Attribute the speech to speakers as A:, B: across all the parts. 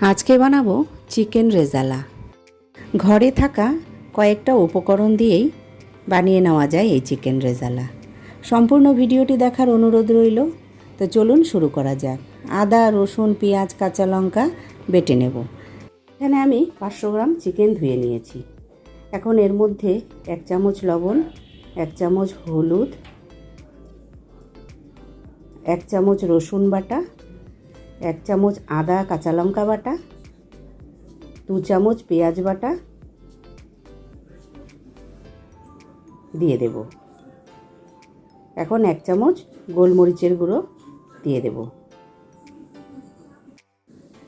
A: আজকে বানাবো চিকেন রেজালা। ঘরে থাকা কয়েকটা উপকরণ দিয়েই বানিয়ে নেওয়া যায় এই চিকেন রেজালা। সম্পূর্ণ ভিডিওটি দেখার অনুরোধ রইল, তো চলুন শুরু করা যাক। আদা, রসুন, পেঁয়াজ, কাঁচা লঙ্কা বেটে নেব। এখানে আমি পাঁচশো গ্রাম চিকেন ধুয়ে নিয়েছি। এখন এর মধ্যে এক চামচ লবণ, এক চামচ হলুদ, এক চামচ রসুন বাটা এক চামচ আদা কাঁচা লঙ্কা বাটা, দু চামচ পেঁয়াজ বাটা দিয়ে দেব। এখন এক চামচ গোলমরিচের গুঁড়ো দিয়ে দেব।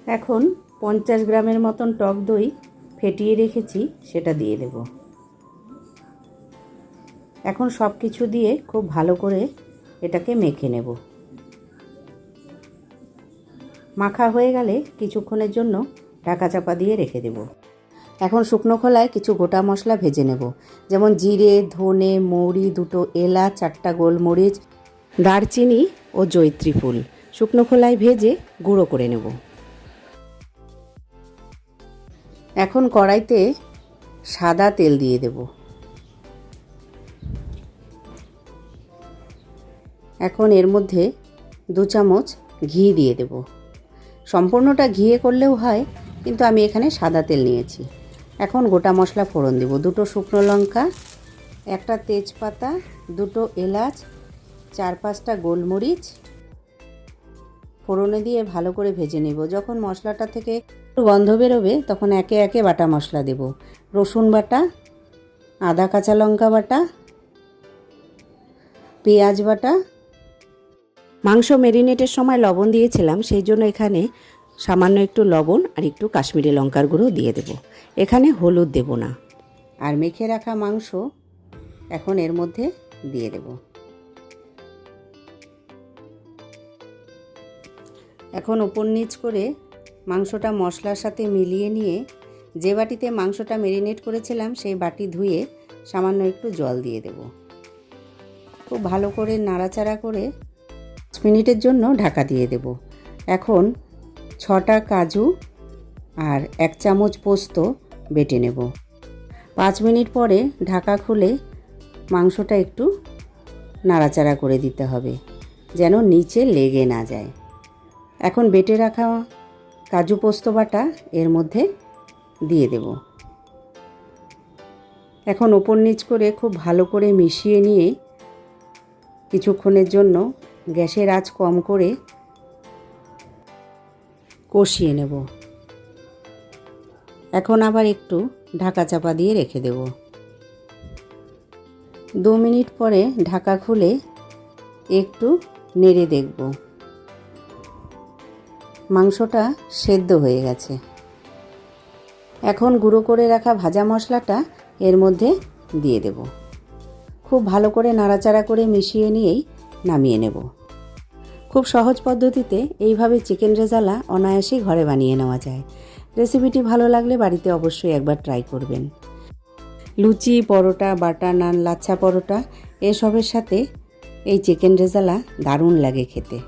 A: এখন পঞ্চাশ গ্রামের মতন টক দই ফেটিয়ে রেখেছি, সেটা দিয়ে দেব। এখন সব কিছু দিয়ে খুব ভালো করে এটাকে মেখে নেব। মাখা হয়ে গেলে কিছুক্ষণের জন্য ঢাকা চাপা দিয়ে রেখে দেব। এখন শুকনো খোলায় কিছু গোটা মশলা ভেজে নেব। যেমন জিরে, ধনে, মৌরি, দুটো এলাচ, চারটা গোলমরিচ, দারচিনি ও জৈত্রী ফুল। শুকনো খোলায় ভেজে গুঁড়ো করে নেব। এখন কড়াইতে সাদা তেল দিয়ে দেব। এখন এর মধ্যে দু চামচ ঘি দিয়ে দেব। সম্পূর্ণটা ঘিয়ে করলেও হয়, কিন্তু আমি এখানে সাদা তেল নিয়েছি। এখন গোটা মশলা ফোড়ন দেব। দুটো শুকনো লঙ্কা, একটা তেজপাতা, দুটো এলাচ, চার পাঁচটা গোলমরিচ। ফোড়নে দিয়ে ভালো করে ভেজে নেব। যখন মশলাটা থেকে গন্ধ বেরোবে, তখন একে একে বাটা মশলা দেব। রসুন বাটা, আদা কাঁচা লঙ্কা বাটা, পেঁয়াজ বাটা মাংস মেরিনেটের সময় লবণ দিয়েছিলাম, সেই জন্য এখানে সামান্য একটু লবণ আর একটু কাশ্মীরি লঙ্কার গুঁড়ো দিয়ে দেব। এখানে হলুদ দেব না। আর মেখে রাখা মাংস এখন এর মধ্যে দিয়ে দেব। এখন উপর নিচ করে মাংসটা মশলার সাথে মিলিয়ে নিয়ে যে বাটিতে মাংসটা মেরিনেট করেছিলাম, সেই বাটি ধুয়ে সামান্য একটু জল দিয়ে দেব। খুব ভালো করে নাড়াচাড়া করে মিনিটের জন্য ঢাকা দিয়ে দেব। এখন ছটা কাজু আর এক চামচ পোস্ত বেটে নেব। পাঁচ মিনিট পরে ঢাকা খুলে মাংসটা একটু নাড়াচাড়া করে দিতে হবে, যেন নিচে লেগে না যায়। এখন বেটে রাখা কাজু পোস্ত বাটা এর মধ্যে দিয়ে দেব। এখন ওপর নিচ করে খুব ভালো করে মিশিয়ে নিয়ে কিছুক্ষণের জন্য গ্যাসের আঁচ কম করে কষিয়ে নেব। এখন আবার একটু ঢাকা চাপা দিয়ে রেখে দেব। দু মিনিট পরে ঢাকা খুলে একটু নেড়ে দেখব। মাংসটা সেদ্ধ হয়ে গেছে। এখন গুঁড়ো করে রাখা ভাজা মশলাটা এর মধ্যে দিয়ে দেব। খুব ভালো করে নাড়াচাড়া করে মিশিয়ে নিয়েই নামিয়ে নেব। খুব সহজ পদ্ধতিতে এইভাবে চিকেন রেজালা অনায়াসেই ঘরে বানিয়ে নেওয়া যায়। রেসিপিটি ভালো লাগলে বাড়িতে অবশ্যই একবার ট্রাই করবেন। লুচি, পরোটা, বাটার নান, লাচ্ছা পরোটা, এসবের সাথে এই চিকেন রেজালা দারুণ লাগে খেতে।